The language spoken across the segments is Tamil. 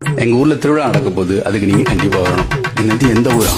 எங்க ஊர்ல திருவிழா நடக்க போகுது அதுக்கு நீங்க கண்டிப்பா வரணும். என்னது எந்த ஊரா?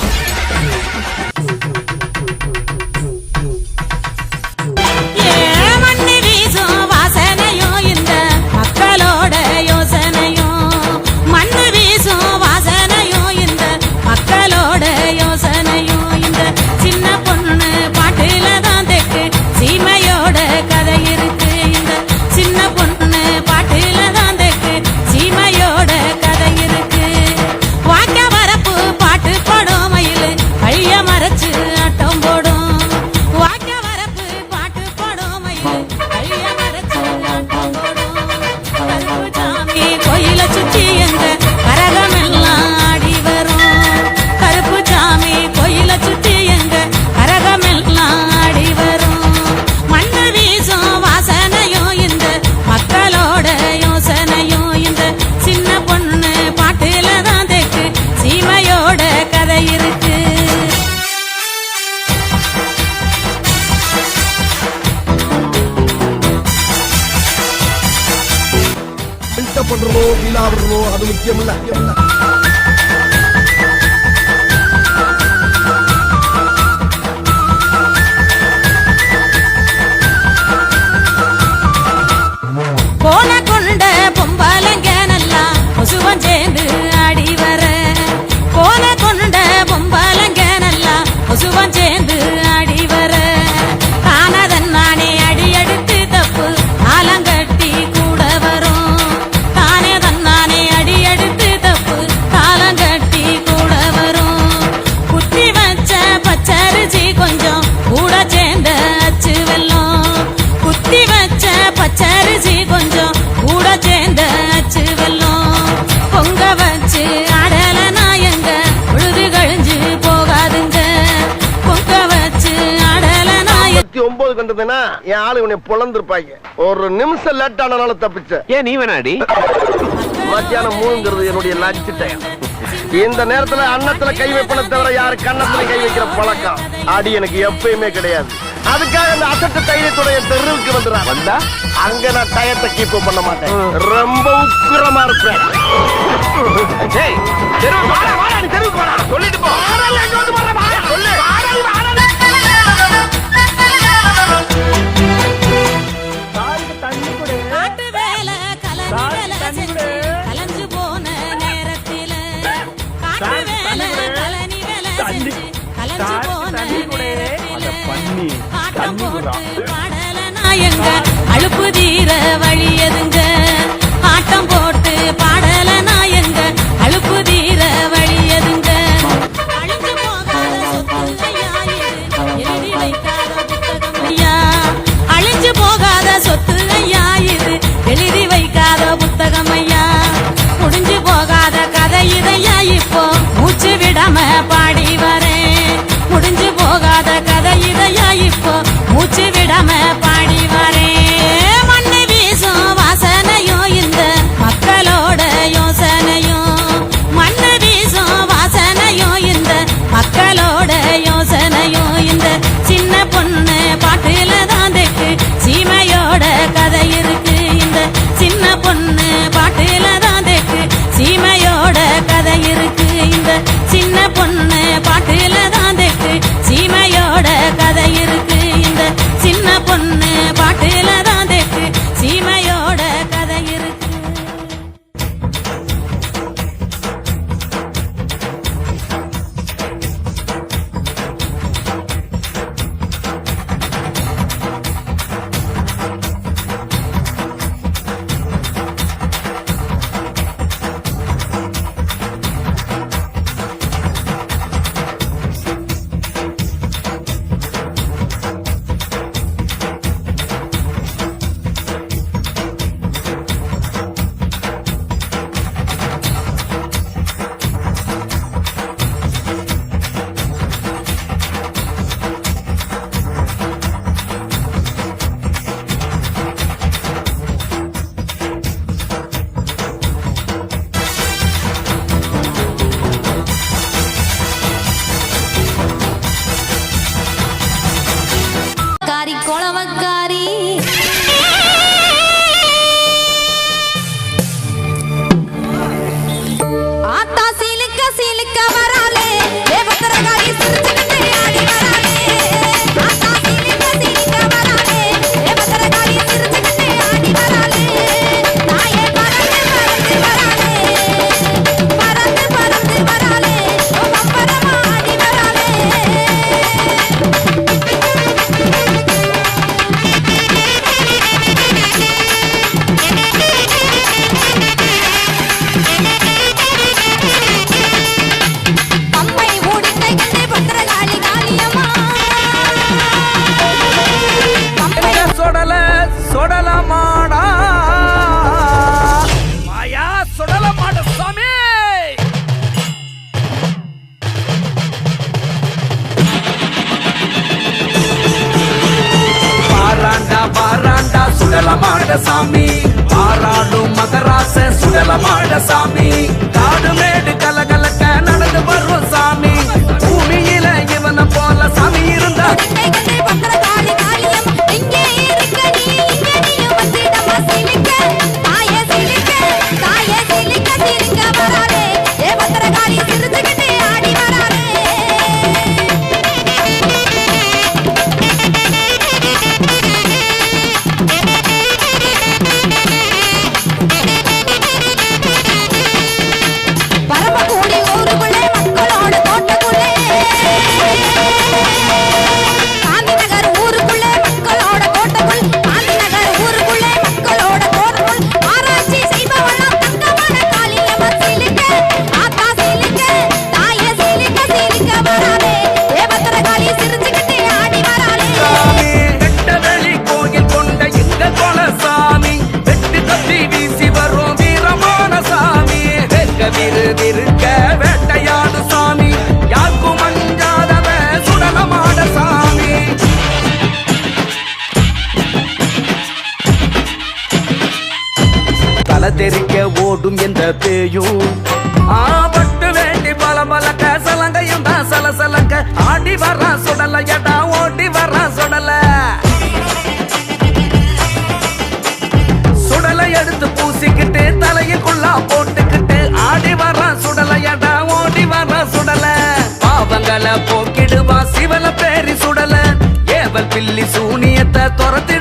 வருமோ வீணா வருமோ அது முக்கியமில்ல போன கொண்ட பொம்பாலங்க நல்லா கொசுவஞ்சே ஆளு உன்னை பொழந்திருப்பாங்க. ஒரு நிமிஷம் லேட் ஆனனால தப்பிச்ச. ஏன் நீ வேணாடி? மத்தியானம் மூணுங்கிறது என்னுடைய லஞ்ச் டைம் இந்த நேரத்துல அன்னத்துல கை வைப்பன தவிர யாரு கண்ணத்துல கை வைக்கிற பழக்கம்? அடி எனக்கு எப்பயுமே கிடையாது. அதுக்காக அந்த அசட்டு தைரியத்துடைய தெருவுக்கு வந்துடுறான். வந்தா? அங்க நான் டயத்தை கீப் பண்ண மாட்டேன். ரொம்ப உக்கிரமா இருப்பேன். சொல்லிட்டு போ. சொல்லிட்டு தண்ணி தண்ணி அழுப்பு தீர வழியதுங்க சுடலமாட சாமி. ஆறாடும் மகராச சுடலமாட சாமி. காடு மேடு கல பேயும் ஆபட்டு வேண்டி பல பலக்க சலங்கையும் தான் சல சலக்க ஆண்டி வர்றா சுடல ஏட்டா ஓடி வர்றா சுடல. சுடலை எடுத்து பூசிக்கிட்டு தலையுக்குள்ள போட்டுக்கிட்டு ஆடி வர்றா சுடல ஏட்டா ஓடி வர்றா சுடல. பாவங்களை போக்கிடுவா சிவல பேரி சுடல. ஏவல் பில்லி சூனியத்தை துரத்தி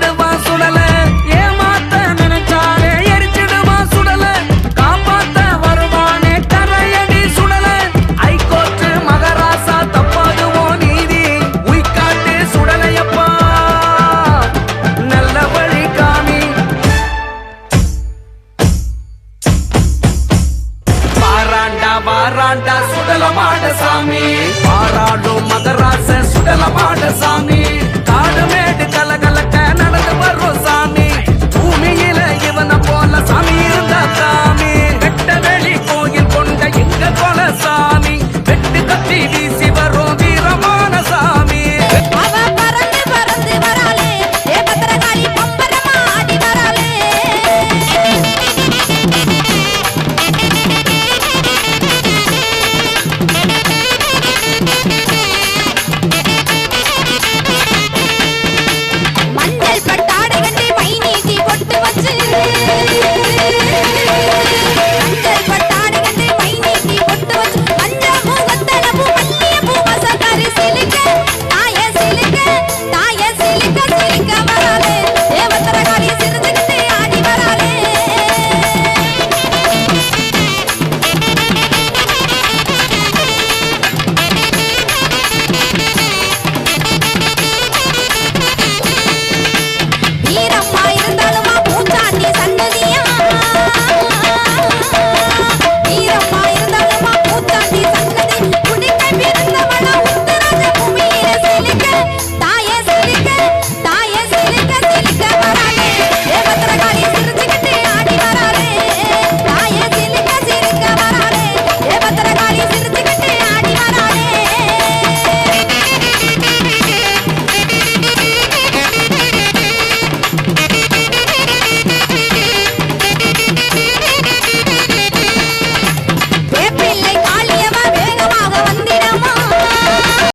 சுடலமாட சாமி. பாராடும் மதராச சுடலமாட சாமி. decirte